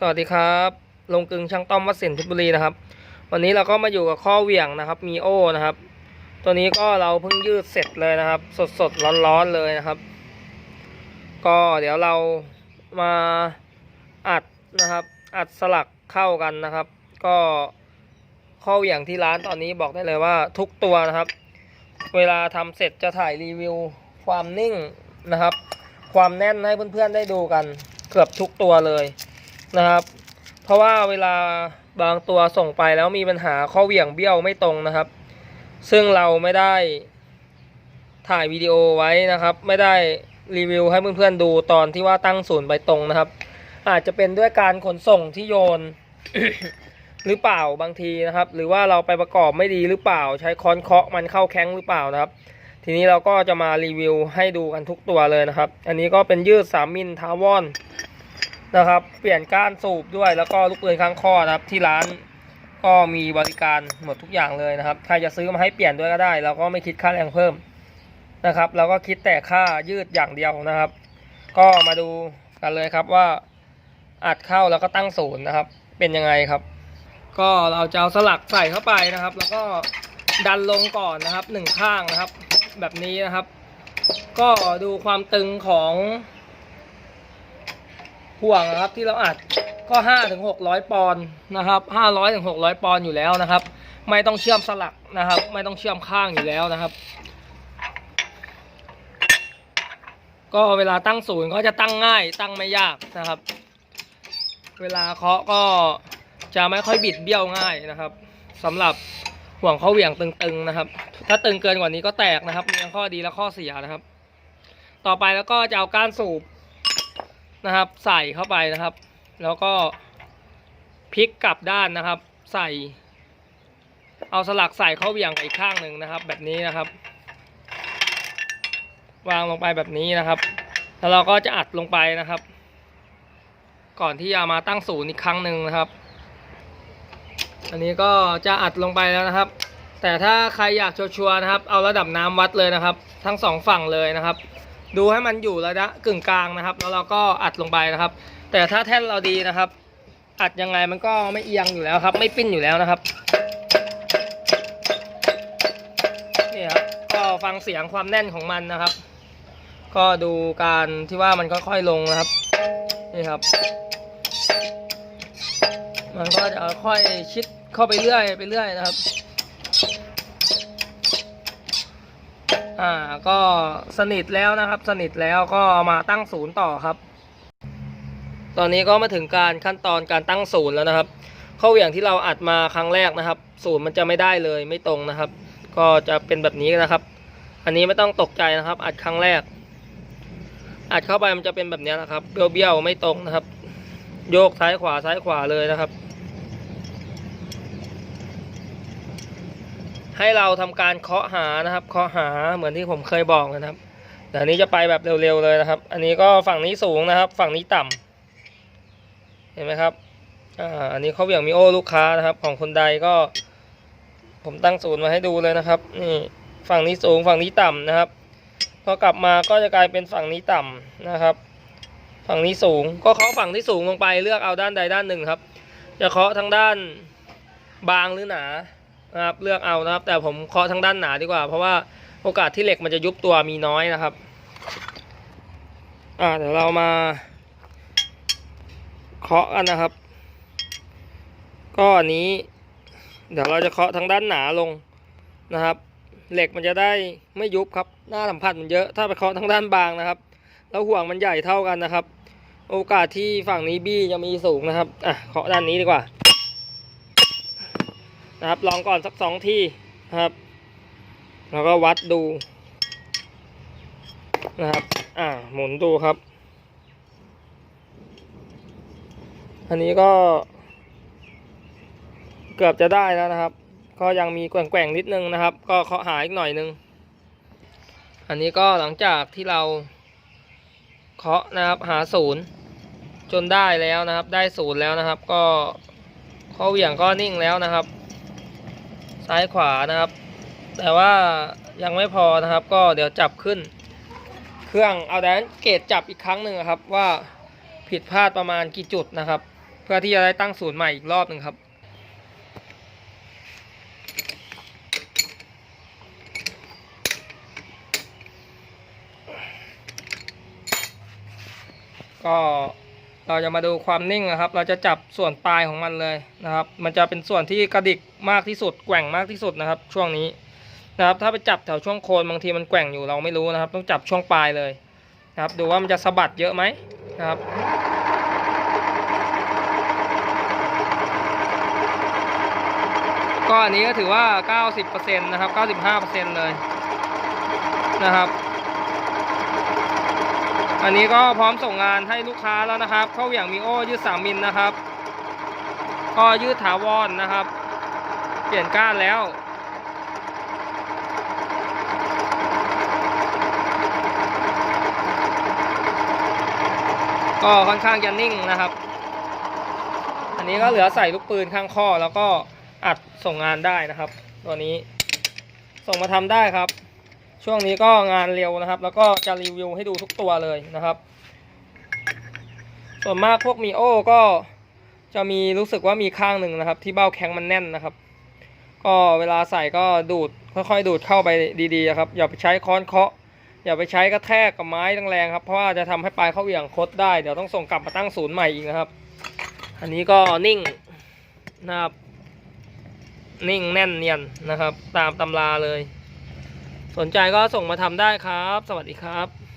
สวัสดีครับลงกึงช่างต้อมวัดสินเพชรบุรีนะครับ วันนี้เราก็มาอยู่กับข้อเหวี่ยงนะครับ มีโอนะครับ ตัวนี้ก็เราเพิ่งยืดเสร็จเลยนะครับ สดสดร้อนร้อนเลยนะครับ ก็เดี๋ยวเรามาอัดนะครับ อัดสลักเข้ากันนะครับ ก็ข้อเหวี่ยงที่ร้านตอนนี้บอกได้เลยว่าทุกตัวนะครับ เวลาทำเสร็จจะถ่ายรีวิวความนิ่งนะครับ ความแน่นให้เพื่อนๆได้ดูกัน เกือบทุกตัวเลย นะครับ เพราะว่าเวลาบางตัวส่งไปแล้วมีปัญหาข้อเหวี่ยงเบี้ยวไม่ตรงนะครับ ซึ่งเราไม่ได้ถ่ายวิดีโอไว้นะครับ ไม่ได้รีวิวให้เพื่อนๆดูตอนที่ว่าตั้งศูนย์ไปตรงนะครับ อาจจะเป็นด้วยการขนส่งที่โยนหรือเปล่าบางทีนะครับ หรือว่าเราไปประกอบไม่ดีหรือเปล่า ใช้ค้อนเคาะมันเข้าแข้งหรือเปล่านะครับ ทีนี้เราก็จะมารีวิวให้ดูกันทุกตัวเลยนะครับ อันนี้ก็เป็นยืด3มิลทาวอน นะครับ เปลี่ยนก้านสูบด้วยแล้วก็ลูกปืนข้างข้อนะครับ ที่ร้านก็มีบริการหมดทุกอย่างเลยนะครับ ใครจะซื้อมาให้เปลี่ยนด้วยก็ได้เราก็ไม่คิดค่าแรงเพิ่มนะครับเราก็คิดแต่ค่ายืดอย่างเดียวนะครับ ก็มาดูกันเลยครับว่าอัดเข้าแล้วก็ตั้งศูนย์นะครับ เป็นยังไงครับ ก็เราจะเอาสลักใส่เข้าไปนะครับ แล้วก็ดันลงก่อนนะครับหนึ่งข้างนะครับ แบบนี้นะครับ ก็ดูความตึงของ ห่วงนะครับที่เราอัดก็ห้าถึงหกร้อยปอนด์นะครับห้าร้อยถึงหกร้อยปอนด์อยู่แล้วนะครับ ไม่ต้องเชื่อมสลักนะครับ ไม่ต้องเชื่อมข้างอยู่แล้วนะครับ ก็เวลาตั้งศูนย์ก็จะตั้งง่ายตั้งไม่ยากนะครับ เวลาเคาะก็จะไม่ค่อยบิดเบี้ยวง่ายนะครับสำหรับห่วงข้อเหวี่ยงตึงๆนะครับ ถ้าตึงเกินกว่านี้ก็แตกนะครับมีข้อดีและข้อเสียนะครับ ต่อไปแล้วก็จะเอาก้านสูบ นะครับ ใส่เข้าไปนะครับ แล้วก็พลิกกลับด้านนะครับ ใส่ เอาสลักใส่เข้าเหวี่ยงอีกข้างหนึ่งนะครับ แบบนี้นะครับ วางลงไปแบบนี้นะครับ แล้วเราก็จะอัดลงไปนะครับ ก่อนที่จะมาตั้งศูนย์อีกครั้งหนึ่งนะครับ อันนี้ก็จะอัดลงไปแล้วนะครับ แต่ถ้าใครอยากชัวร์นะครับ เอาระดับน้ำวัดเลยนะครับ ทั้งสองฝั่งเลยนะครับ ดูให้มันอยู่ระยะกึ่งกลางนะครับ แล้วเราก็อัดลงไปนะครับ แต่ถ้าแท่นเราดีนะครับ อัดยังไงมันก็ไม่เอียงอยู่แล้วครับ ไม่ปิ้นอยู่แล้วนะครับนี่ครับก็ฟังเสียงความแน่นของมันนะครับ ก็ดูการที่ว่ามันค่อยๆลงนะครับนี่ครับ มันก็จะค่อยชิดเข้าไปเรื่อยไปเรื่อยนะครับ อ่าก็สนิทแล้วนะครับ สนิทแล้วก็ามาตั้งศูนย์ต่อครับ ตอนนี้ก็มาถึงการขั้นตอนการตั้งศูนย์แล้วนะครับข้อเหวี่ยงที่เราอัดมาครั้งแรกนะครับ ศูนย์มันจะไม่ได้เลยไม่ตรงนะครับ ก็จะเป็นแบบนี้นะครับ อันนี้ไม่ต้องตกใจนะครับ อัดครั้งแรก อัดเข้าไปมันจะเป็นแบบนี้นะครับเบี้ยวๆไม่ตรงนะครับ โยกซ้ายขวาซ้ายขวาเลยนะครับ ให้เราทำการเคาะหานะครับ เคาะหาเหมือนที่ผมเคยบอกนะครับเดี๋ยวนี้จะไปแบบเร็วๆเลยนะครับ อันนี้ก็ฝั่งนี้สูงนะครับ ฝั่งนี้ต่ำเห็นไหมครับอ่าอันนี้เขาเหวี่ยงมีโอลูกค้านะครับ ของคนใดก็ ผมตั้งศูนย์มาให้ดูเลยนะครับนี่ฝั่งนี้สูงฝั่งนี้ต่ำนะครับพอกลับมาก็จะกลายเป็นฝั่งนี้ต่ำนะครับ ฝั่งนี้สูงก็เคาะฝั่งที่สูงลงไปเลือกเอาด้านใดด้านหนึ่งครับ จะเคาะทางด้านบางหรือหนา นะครับเลือกเอานะครับ แต่ผมเคาะทางด้านหนาดีกว่า เพราะว่าโอกาสที่เหล็กมันจะยุบตัวมีน้อยนะครับ อ่าเดี๋ยวเรามาเคาะกันนะครับ ก็อันนี้ เดี๋ยวเราจะเคาะทางด้านหนาลงนะครับ เหล็กมันจะได้ไม่ยุบครับ หน้าสัมผัสมันเยอะถ้าไปเคาะทางด้านบางนะครับ แล้วห่วงมันใหญ่เท่ากันนะครับ โอกาสที่ฝั่งนี้บี้จะมีสูงนะครับอะเคาะด้านนี้ดีกว่า นะครับลองก่อนสักสองที่นะครับ แล้วก็วัดดูนะครับ อ่าหมุนดูครับ อันนี้ก็ เกือบจะได้แล้วนะครับ ก็ยังมีแกว่งๆนิดนึงนะครับ ก็เคาะหาอีกหน่อยนึง อันนี้ก็หลังจากที่เราเคาะนะครับหาศูนย์จนได้แล้วนะครับ ได้ศูนย์แล้วนะครับ ก็ข้อเหวี่ยงก็นิ่งแล้วนะครับ ซ้ายขวานะครับ แต่ว่ายังไม่พอนะครับ ก็เดี๋ยวจับขึ้น เครื่องเอาแดนเกตจับอีกครั้งหนึ่งครับ ว่าผิดพลาดประมาณกี่จุดนะครับ เพื่อที่จะได้ตั้งศูนย์ใหม่อีกรอบหนึ่งครับก็ เราจะมาดูความนิ่งนะครับ เราจะจับส่วนปลายของมันเลยนะครับ มันจะเป็นส่วนที่กระดิกมากที่สุดแกว่งมากที่สุดนะครับ ช่วงนี้นะครับ ถ้าไปจับแถวช่วงโคนบางทีมันแกว่งอยู่เราไม่รู้นะครับ ต้องจับช่วงปลายเลยนะครับ ดูว่ามันจะสะบัดเยอะไหมนะครับก็อันนี้ก็ถือว่า 90%นะครับ 95%เลยนะครับ อันนี้ก็พร้อมส่งงานให้ลูกค้าแล้วนะครับ เข้าอย่างมีโอยืด3มิลนะครับ ก็ยืดถาวรนนะครับ เปลี่ยนก้านแล้วก็ค่อนข้างจะนิ่งนะครับ อันนี้ก็เหลือใส่ลูกปืนข้างข้อแล้วก็อัดส่งงานได้นะครับ ตัวนี้ส่งมาทำได้ครับ ช่วงนี้ก็งานเร็วนะครับ แล้วก็จะรีวิวให้ดูทุกตัวเลยนะครับ ส่วนมากพวกมีโอก็จะมีรู้สึกว่ามีข้างหนึ่งนะครับ ที่เบ้าแข้งมันแน่นนะครับ ก็เวลาใส่ก็ดูดค่อยๆ ดูดเข้าไปดีๆครับอย่าไปใช้ค้อนเคาะ อย่าไปใช้กระแทกกับไม้แรงๆครับเพราะว่าจะทำให้ปลายเข้าเหวี่ยงคดได้เดี๋ยวต้องส่งกลับมาตั้งศูนย์ใหม่อีกนะครับ อันนี้ก็นิ่งนะครับ นิ่งแน่นเนียนนะครับ ตามตำราเลย สนใจก็ส่งมาทำได้ครับ สวัสดีครับ